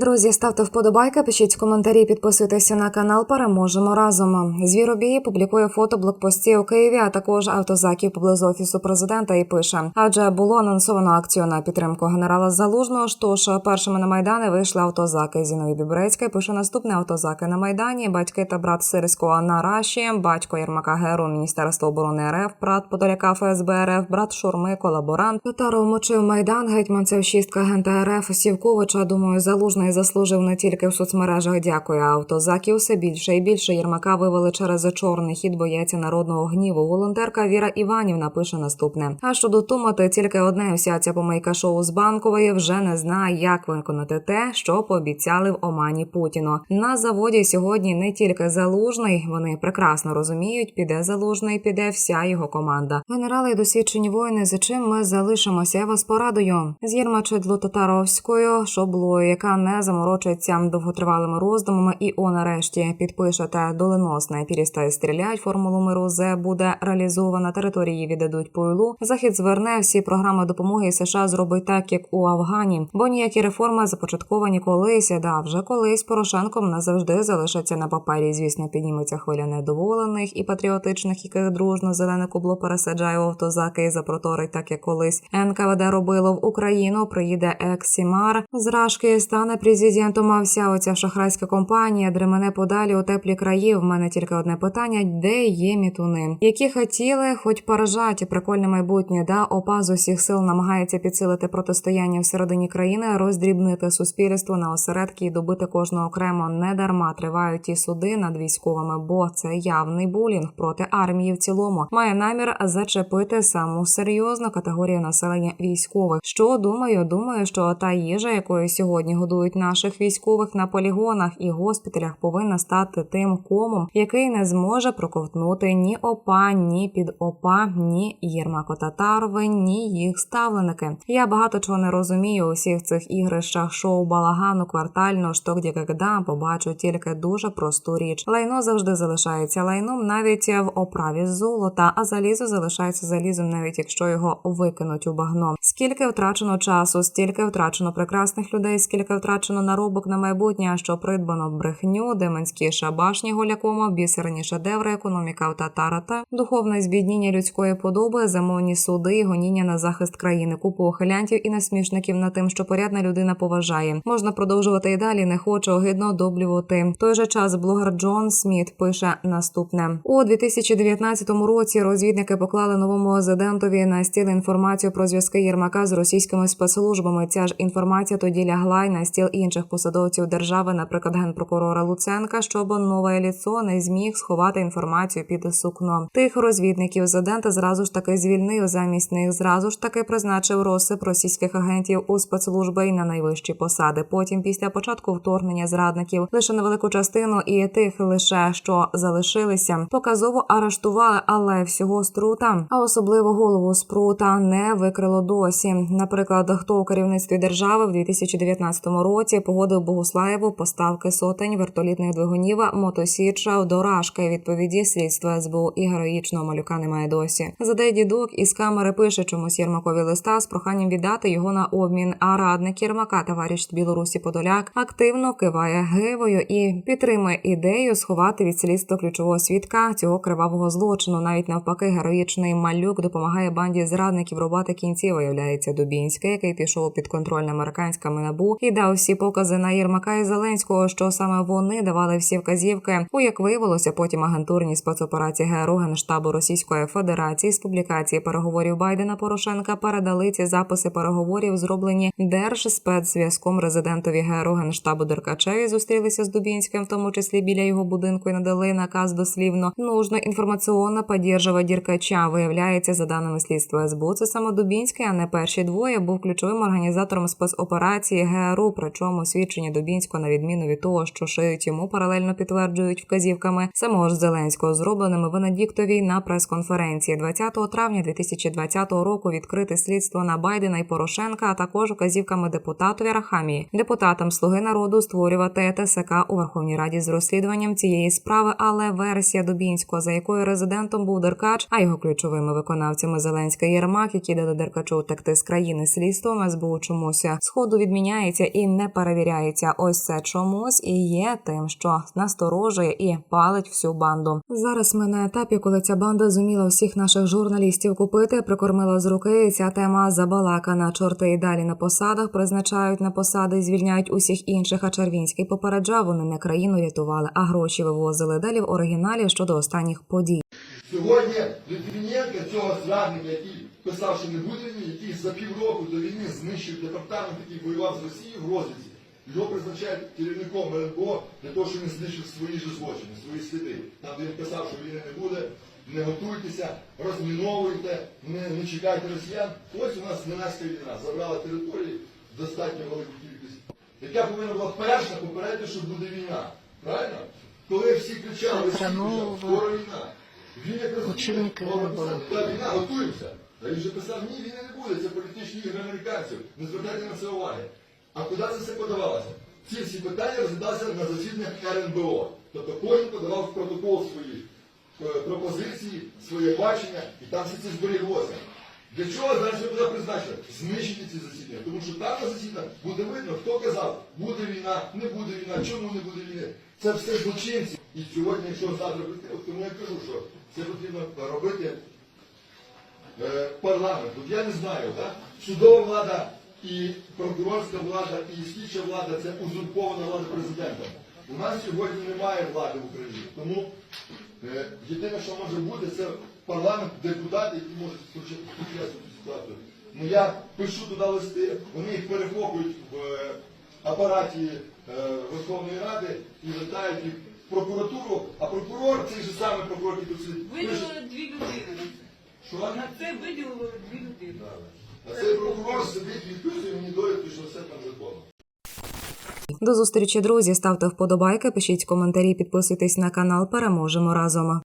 Друзі, ставте вподобайки, пишіть коментарі, підписуйтеся на канал. Переможемо разом. Звіробій публікує фото блокпостів у Києві, а також автозаків поблизу офісу президента і пише: адже було анонсовано акцію на підтримку генерала Залужного. Тож першими на майдани вийшли автозаки. Зіновій Бібрецька пише наступне автозаки на майдані. Батьки та брат Сирського на Раші, батько Єрмака Геру, Міністерство оборони РФ, брат Подоляка ФСБ РФ, брат Шурми, колаборант. Татаров мочив майдан. Гетьманцев шістка агента РФ Сівковича. Думаю, залужний заслужив не тільки в соцмережах. Дякую. Автозаків все більше і більше. Єрмака вивели через чорний хід. Бояться народного гніву. Волонтерка Віра Іванівна пише наступне. А щодо Тумати, тільки одне вся ця помийка шоу з банкової вже не знає, як виконати те, що пообіцяли в Омані Путіну. На заводі сьогодні не тільки залужний, вони прекрасно розуміють, піде залужний, піде вся його команда. Генерали і досвідчені воїни, за чим ми залишимося. Я вас порадую з Єрмачедло Татаровською шоблою, яка не заморочується довготривалими роздумами, і о нарешті підпишете доленосне перестає стрілять. Формулу миру З буде реалізована. Території віддадуть пойлу. Захід зверне всі програми допомоги США зробить так, як у Афгані, бо ніякі реформи започатковані колись. Да, вже колись Порошенком назавжди залишаться на папері. Звісно, підніметься хвиля недоволених і патріотичних, яких дружно зелене кубло пересаджає автозаки і запроторить, так як колись НКВД робило в Україну. Приїде Ексімар з Рашки, стане президентом. Вся оця шахрайська компанія дремене подалі у теплі краї. В мене тільки одне питання: де є мітуни, які хотіли, хоч поражаті прикольне майбутнє, да ОПА з усіх сил намагається підсилити протистояння всередині країни, роздрібнити суспільство на осередки і добити кожного окремо. Не дарма тривають ті суди над військовими, бо це явний булінг проти армії в цілому. Має намір зачепити саму серйозну категорію населення військових. Що думаю, думаю, що та їжа, якою сьогодні годують наших військових на полігонах і госпіталях, повинна стати тим комом, який не зможе проковтнути ні ОПА, ні під ОПА, ні Єрмако Татарови, ні їх ставленики. Я багато чого не розумію у всіх цих ігрищах, шоу балагану, квартально, шток дікагда побачу тільки дуже просту річ. Лайно завжди залишається лайном, навіть в оправі золота, а залізо залишається залізом, навіть якщо його викинуть у багно. Скільки втрачено часу, стільки втрачено прекрасних людей, скільки втрачено наробок на майбутнє, що придбано брехню, деменські шабашні голякома, бісерні шедеври, економіка татарата, духовне збідніння людської подоби, замовні суди, гоніння на захист країни, купу охилянтів і насмішників на тим, що порядна людина поважає. Можна продовжувати і далі. Не хочу огидно одоблювати. В той же час блогер Джон Сміт пише наступне у 2019 році. Розвідники поклали новому резидентові на стіл інформацію про зв'язки Єрмака з російськими спецслужбами. Ця ж інформація тоді лягла й на стіл інших посадовців держави, наприклад, генпрокурора Луценка, щоб нове ліцо не зміг сховати інформацію під сукно. Тих розвідників резидента зразу ж таки звільнив. Замість них зразу ж таки призначив розсип російських агентів у спецслужби і на найвищі посади. Потім, після початку вторгнення зрадників, лише невелику частину і тих лише що залишилися, показово арештували, але всього струта, а особливо голову спрута не викрило досі. Наприклад, хто у керівництві держави в 2019 році погодив Богуслаєву поставки сотень вертолітних двигунів мотосіча до Рашки. Відповіді слідства СБУ і героїчного малюка немає досі. Задай дідок із камери пише чомусь Єрмакові листа з проханням віддати його на обмін. А радник Єрмака, товариш Білорусі Подоляк, активно киває гивою і підтримує ідею сховати від слідства ключового свідка цього кривавого злочину. Навіть навпаки, героїчний малюк допомагає банді зрадників рубати кінці. Виявляється Дубінський, який пішов під контроль американськими набу і дав всі покази на Єрмака і Зеленського, що саме вони давали всі вказівки. У як виявилося, потім агентурні спецоперації ГРУ Генштабу Російської Федерації з публікації переговорів Байдена Порошенка передали ці записи переговорів, зроблені держспецзв'язком резидентові ГРУ Генштабу Деркачеві. Зустрілися з Дубінським, в тому числі біля його будинку, і надали наказ дослівно нужно інформаційно поддержувати Деркача. Виявляється, за даними слідства СБУ, це саме Дубінський, а не перші двоє був ключовим організатором спецоперації ГРУ. Причому свідчення Дубінського, на відміну від того, що шиють йому, паралельно підтверджують вказівками самого ж Зеленського, зробленими Венедіктовій на прес-конференції 20 травня 2020 року. Відкрите слідство на Байдена і Порошенка, а також указівками депутатові Рахамії, депутатам Слуги народу створювати ТСК у Верховній Раді з розслідуванням цієї справи. Але версія Дубінського, за якою резидентом був Деркач, а його ключовими виконавцями Зеленська Єрмак, які дали Деркачу втекти з країни слідством СБУ чомусь сходу відміняється і не перевіряється. Ось це чомусь і є тим, що насторожує і палить всю банду. Зараз ми на етапі, коли ця банда зуміла всіх наших журналістів купити, прикормила з руки. Ця тема забалакана. Чорти і далі на посадах призначають на посади, звільняють усіх інших. А Червінський попереджав, вони не країну рятували, а гроші вивозили. Далі в оригіналі щодо останніх подій. Сьогодні Литвиненка, цього зрадника, який писав, що не буде війни, який за півроку до війни знищив департамент, який воював з Росією в розвідці, його призначають керівником РНБО для того, щоб він знищив свої ж злочини, свої сліди. Там, де він писав, що війни не буде, не готуйтеся, розміновуйте, не, не чекайте росіян. Ось у нас Ненецька війна забрала території достатньо велику кількість, яка повинна була перша попередити, що буде війна. Правильно? Коли всі кричали, всі кричали, скоро війна. Він якраз Очільник говорив, РНБО. та війна, готуємося. А він же писав, ні, війни не буде, це політичні ігри американців. Не звертайте на це уваги. А куди це все подавалося? Ці всі питання розглядалися на засіданнях РНБО. Тобто кожен подавав в протокол свої е, пропозиції, своє бачення, і там все це зберіглося. Для чого зараз буде призначено? Знищити ці засідання. Тому що там на засіданнях буде видно, хто казав, буде війна, не буде війна, чому не буде війни. Це все злочинці. І сьогодні, якщо завтра прийти, тому я кажу, що це потрібно робити е, парламент. От я не знаю, так? судова влада і прокурорська влада, і слідча влада це узурпована влада президента. У нас сьогодні немає влади в Україні. Тому е, єдине, що може бути, це парламент, депутати, які можуть цю ситуацію. Ну я пишу туди листи, вони їх перехоплюють в е, апараті е, Верховної Ради і вертають їх в прокуратуру, а прокурор, цей же самий прокурор, який тут сидить, пише, Виділили дві людини. що На це виділили дві людини. а цей прокурор сидить, відписує мені довідки, що все там законно. До зустрічі, друзі. Ставте вподобайки, пишіть коментарі, підписуйтесь на канал. Переможемо разом.